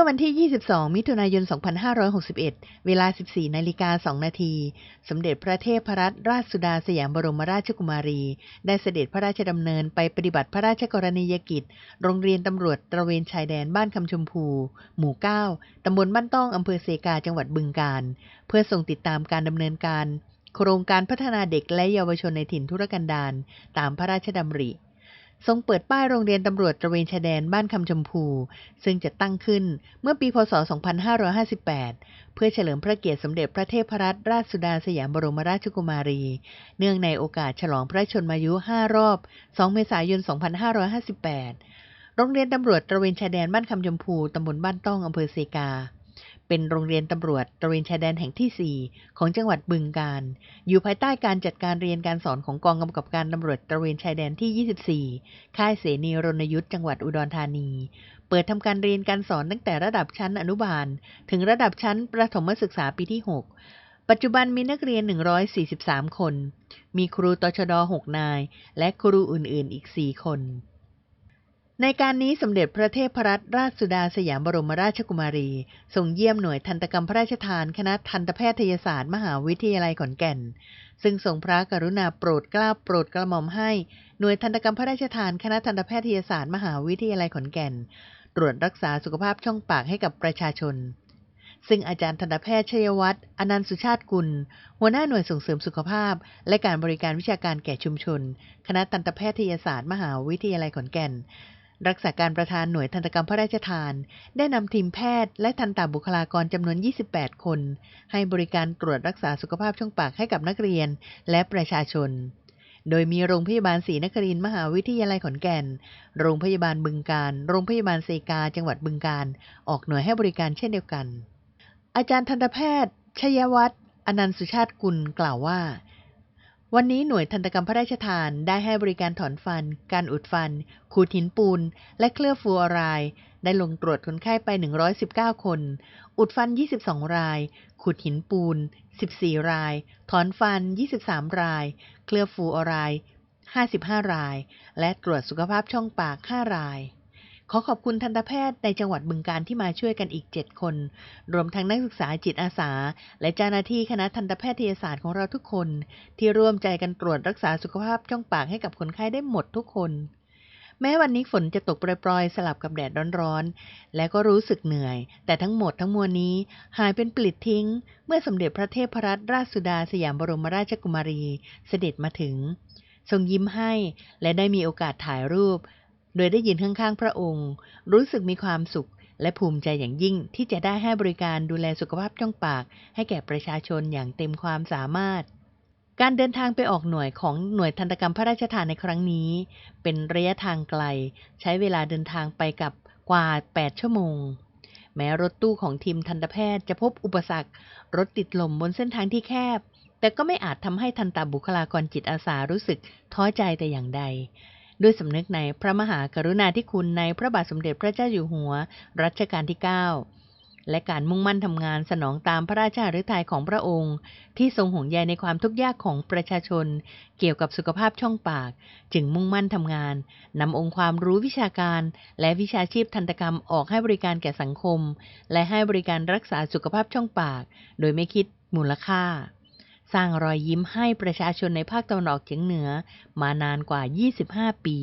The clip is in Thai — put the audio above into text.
ื่อวันที่ 22 มิถุนายน 2561 เวลา 14 นาฬิกา 2 นาที สมเด็จพระเทพรัตนราชสุดาสยามบรมราชกุมารี ได้เสด็จพระราชดำเนินไปปฏิบัติพระราชกรณียกิจ โรงเรียนตำรวจตระเวนชายแดนบ้านคำชมพู หมู่ 9 ตำบลบ้านต้องอำเภอเซกา จังหวัดบึงกาฬเพื่อส่งติดตามการดำเนินการ โครงการพัฒนาเด็กและเยาวชนในถิ่นทุรกันดารตามพระราชดำริ ทรงเปิดป้ายโรงเรียนตำรวจตระเวนชายแดนบ้านคำชมพู ซึ่งจะตั้งขึ้นเมื่อปีพศ 2558 เพื่อเฉลิมพระเกียรติสมเด็จพระเทพรัตนราชสุดาสยามบรมราชกุมารี เนื่องในโอกาสฉลองพระชนมายุ 5 รอบ 2 เมษายน 2558 โรงเรียนตำรวจตระเวนชายแดนบ้านคำชมพูตำบลบ้านต้องอำเภอเซกา เป็นโรงเรียนตำรวจตระเวนชายแดนแห่งที่ 4 ของจังหวัดบึงกาฬอยู่ภายใต้การจัดการเรียนการสอนของกองกำกับการตำรวจตระเวนชายแดนที่ 24 ค่ายเสนีรณยุทธจังหวัดอุดรธานี เปิดทำการเรียนการสอนตั้งแต่ระดับชั้นอนุบาล ถึงระดับชั้นประถมศึกษาปีที่ 6 ปัจจุบันมีนักเรียน 143 คน มีครูตชด 6 นาย และครูอื่นๆ อีก 4 คน ในการนี้สมเด็จพระเทพรัตนราชสุดาสยามบรมราชกุมารีทรงเยี่ยมหน่วยทันตกรรมพระราชทานคณะทันตแพทยศาสตร์มหาวิทยาลัยขอนแก่น ซึ่งทรงพระกรุณาโปรดเกล้าโปรดกระหม่อมให้หน่วยทันตกรรมพระราชทานคณะทันตแพทยศาสตร์มหาวิทยาลัยขอนแก่น ตรวจรักษาสุขภาพช่องปากให้กับประชาชน ซึ่งอาจารย์ทันตแพทย์ชัยวัฒน์อนันต์สุชาติกุล หัวหน้าหน่วยส่งเสริมสุขภาพ และการบริการวิชาการแก่ชุมชน คณะทันตแพทยศาสตร์มหาวิทยาลัยขอนแก่น รักษาการประธานหน่วยทันตกรรมพระราชทาน ได้นำทีมแพทย์และทันตบุคลากรจำนวน 28 คน ให้บริการตรวจรักษาสุขภาพช่องปากให้กับนักเรียนและประชาชน โดยมีโรงพยาบาลศรีนครินทร์มหาวิทยาลัยขอนแก่น โรงพยาบาลบึงการ โรงพยาบาลเซกา จังหวัดบึงการ ออกหน่วยให้บริการเช่นเดียวกัน อาจารย์ทันตแพทย์ชยวัฒน์อนันต์สุชาติกุลกล่าวว่า วันนี้หน่วยทันตกรรมพระราชทานได้ให้บริการถอนฟัน การอุดฟัน ขูดหินปูน และเคลือบฟูออไรด์ ได้ลงตรวจคนไข้ไป 119 คน อุดฟัน 22 ราย ขูดหินปูน 14 ราย ถอนฟัน 23 ราย เคลือบฟูออไรด์ 55 ราย และตรวจสุขภาพช่องปาก 5 ราย ขอขอบคุณทันตแพทย์ในจังหวัดบึงการที่มาช่วยกันอีก 7 คน รวมทั้งนักศึกษาจิตอาสา และเจ้าหน้าที่คณะทันตแพทยศาสตร์ของเราทุกคน ที่ร่วมใจกันตรวจรักษาสุขภาพช่องปากให้กับคนไข้ได้หมดทุกคน แม้วันนี้ฝนจะตกโปรยๆ สลับกับแดดร้อนๆ และก็รู้สึกเหนื่อย แต่ทั้งหมดทั้งมวลนี้หายเป็นปลิดทิ้ง เมื่อสมเด็จพระเทพรัตนราชสุดาสยามบรมราชกุมารีเสด็จมาถึงทรงยิ้มให้และได้มีโอกาสถ่ายรูป โดยได้ยินข้างๆพระองค์ รู้สึกมีความสุขและภูมิใจอย่างยิ่งที่จะได้ให้บริการดูแลสุขภาพช่องปาก ให้แก่ประชาชนอย่างเต็มความสามารถ การเดินทางไปออกหน่วยของหน่วยทันตกรรมพระราชทานในครั้งนี้ เป็นระยะทางไกล ใช้เวลาเดินทางไปกับกว่า 8 ชั่วโมง แม้รถตู้ของทีมทันตแพทย์จะพบอุปสรรค รถติดลมบนเส้นทางที่แคบ แต่ก็ไม่อาจทำให้ทันตบุคลากรจิตอาสารู้สึกท้อใจแต่อย่างใด ด้วยสำนึกในพระมหากรุณาธิคุณในพระบาทสมเด็จพระเจ้าอยู่หัว รัชกาลที่ 9 และการมุ่งมั่นทำงานสนองตามพระราชาฤทัยของพระองค์ ที่ทรงห่วงใยในความทุกข์ยากของประชาชน เกี่ยวกับสุขภาพช่องปาก จึงมุ่งมั่นทำงานนำองค์ความรู้วิชาการ และวิชาชีพทันตกรรมออกให้บริการแก่สังคม และให้บริการรักษาสุขภาพช่องปาก โดยไม่คิดมูลค่า สร้างรอยยิ้มให้ประชาชนในภาคตะวันออกเฉียงเหนือมานานกว่า 25 ปี